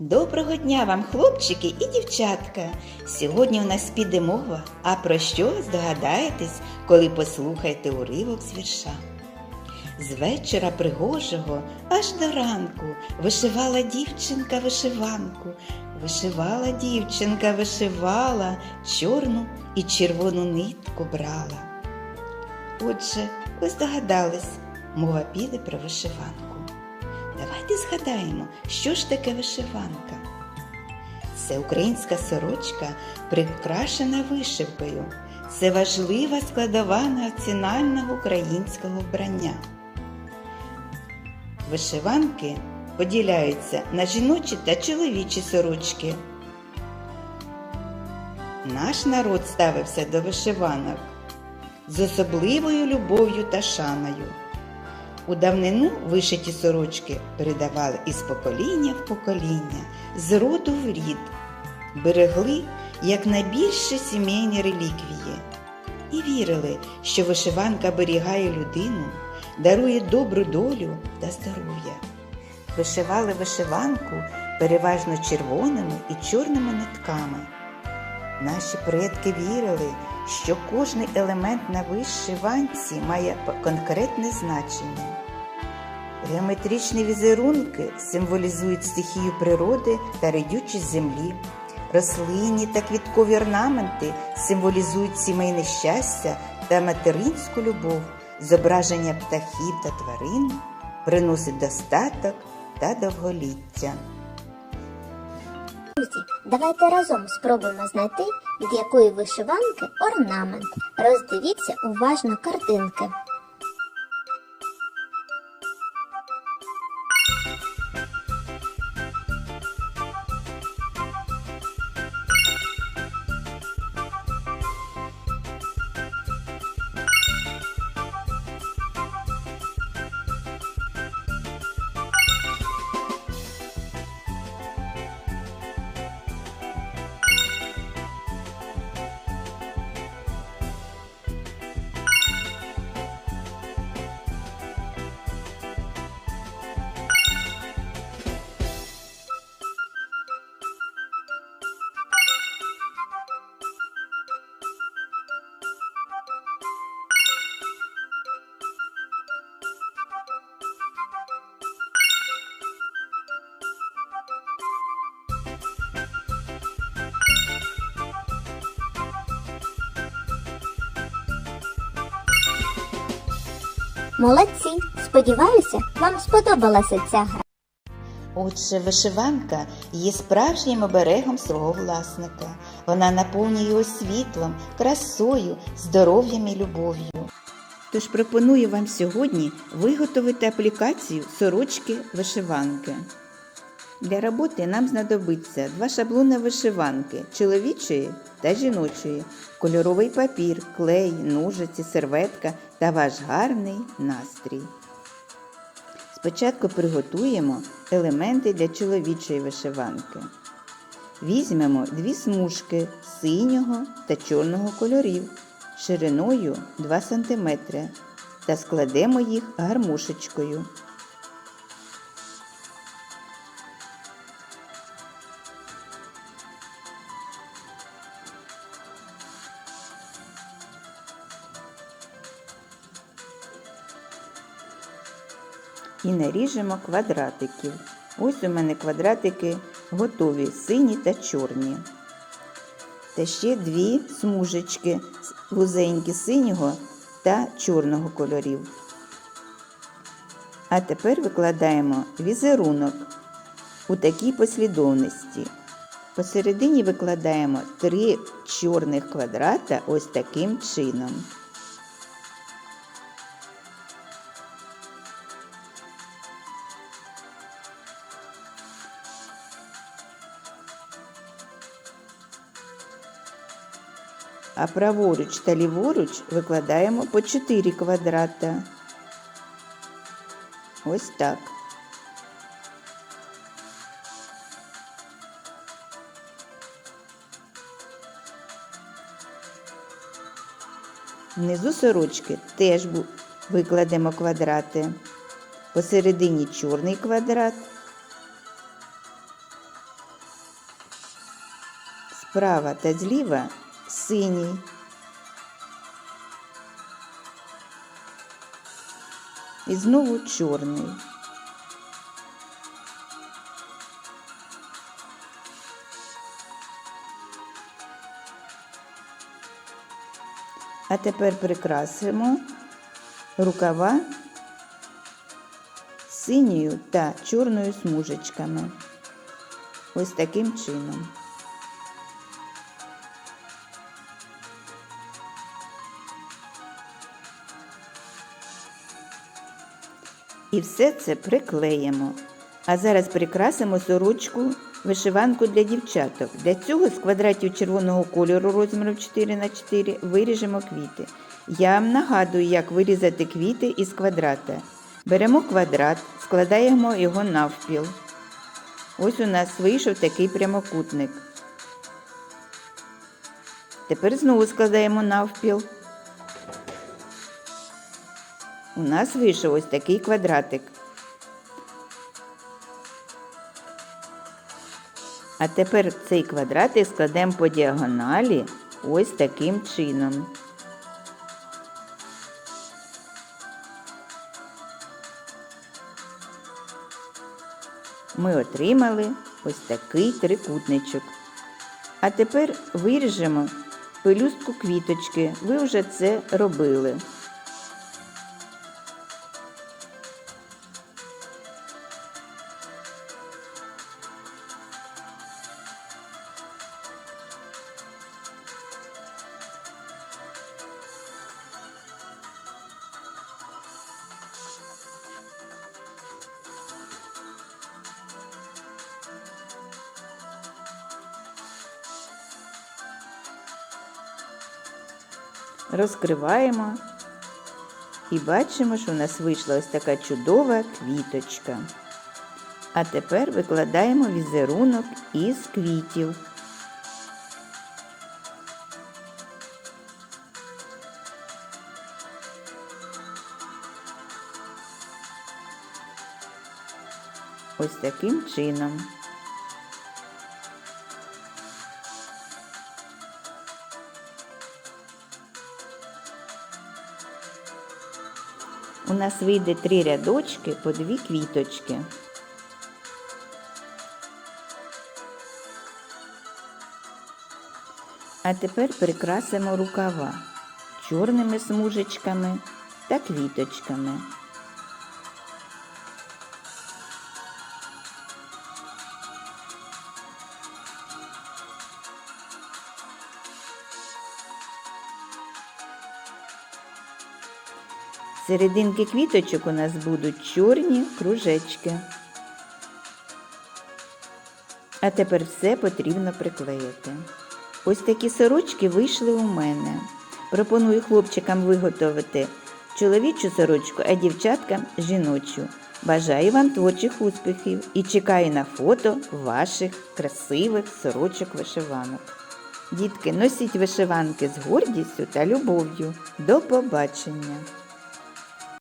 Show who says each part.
Speaker 1: Доброго дня вам, хлопчики і дівчатка! Сьогодні у нас піде мова, а про що здогадаєтесь, коли послухаєте уривок з вірша. З вечора пригожого аж до ранку вишивала дівчинка вишиванку, вишивала дівчинка, вишивала, чорну і червону нитку брала. Отже, ви здогадались, мова піде про вишиванку. Давайте згадаємо, що ж таке вишиванка. Це українська сорочка, прикрашена вишивкою. Це важлива складова національного українського вбрання. Вишиванки поділяються на жіночі та чоловічі сорочки. Наш народ ставився до вишиванок з особливою любов'ю та шаною. У давнину вишиті сорочки передавали із покоління в покоління, з роду в рід, берегли як найбільші сімейні реліквії і вірили, що вишиванка оберігає людину, дарує добру долю та здоров'я. Вишивали вишиванку переважно червоними і чорними нитками. Наші предки вірили, що кожний елемент на вишиванці має конкретне значення. Геометричні візерунки символізують стихію природи та родючість землі. Рослинні та квіткові орнаменти символізують сімейне щастя та материнську любов. Зображення птахів та тварин приносить достаток та довголіття.
Speaker 2: Друзі, давайте разом спробуємо знайти, від якої вишиванки орнамент. Роздивіться уважно картинки. Молодці! Сподіваюся, вам сподобалася ця гра.
Speaker 1: Отже, вишиванка є справжнім оберегом свого власника. Вона наповнює його світлом, красою, здоров'ям і любов'ю. Тож пропоную вам сьогодні виготовити аплікацію сорочки вишиванки. Для роботи нам знадобиться два шаблони вишиванки чоловічої та жіночої, кольоровий папір, клей, ножиці, серветка та ваш гарний настрій. Спочатку приготуємо елементи для чоловічої вишиванки. Візьмемо дві смужки синього та чорного кольорів шириною 2 см та складемо їх гармошечкою. І наріжемо квадратиків. Ось у мене квадратики готові, сині та чорні. Та ще дві смужечки вузенькі синього та чорного кольорів. А тепер викладаємо візерунок у такій послідовності. Посередині викладаємо три чорних квадрата ось таким чином. А праворуч та ліворуч викладаємо по 4 квадрата. Ось так. Внизу сорочки теж викладемо квадрати. Посередині чорний квадрат, справа та зліва синій. І знову чорний. А тепер прикрасимо рукава синьою та чорною смужечками. Ось таким чином. І все це приклеїмо. А зараз прикрасимо сорочку вишиванку для дівчаток. Для цього з квадратів червоного кольору розміром 4х4 виріжемо квіти. Я вам нагадую, як вирізати квіти із квадрата. Беремо квадрат, складаємо його навпіл. Ось у нас вийшов такий прямокутник. Тепер знову складаємо навпіл. У нас вийшов ось такий квадратик. А тепер цей квадратик складемо по діагоналі ось таким чином. Ми отримали ось такий трикутничок. А тепер виріжемо пелюстку квіточки. Ви вже це робили. Розкриваємо і бачимо, що у нас вийшла ось така чудова квіточка. А тепер викладаємо візерунок із квітів. Ось таким чином. У нас вийде три рядочки по дві квіточки. А тепер прикрасимо рукава чорними смужечками та квіточками. Серединки квіточок у нас будуть чорні кружечки. А тепер все потрібно приклеїти. Ось такі сорочки вийшли у мене. Пропоную хлопчикам виготовити чоловічу сорочку, а дівчаткам жіночу. Бажаю вам творчих успіхів і чекаю на фото ваших красивих сорочок вишиванок. Дітки, носіть вишиванки з гордістю та любов'ю. До побачення!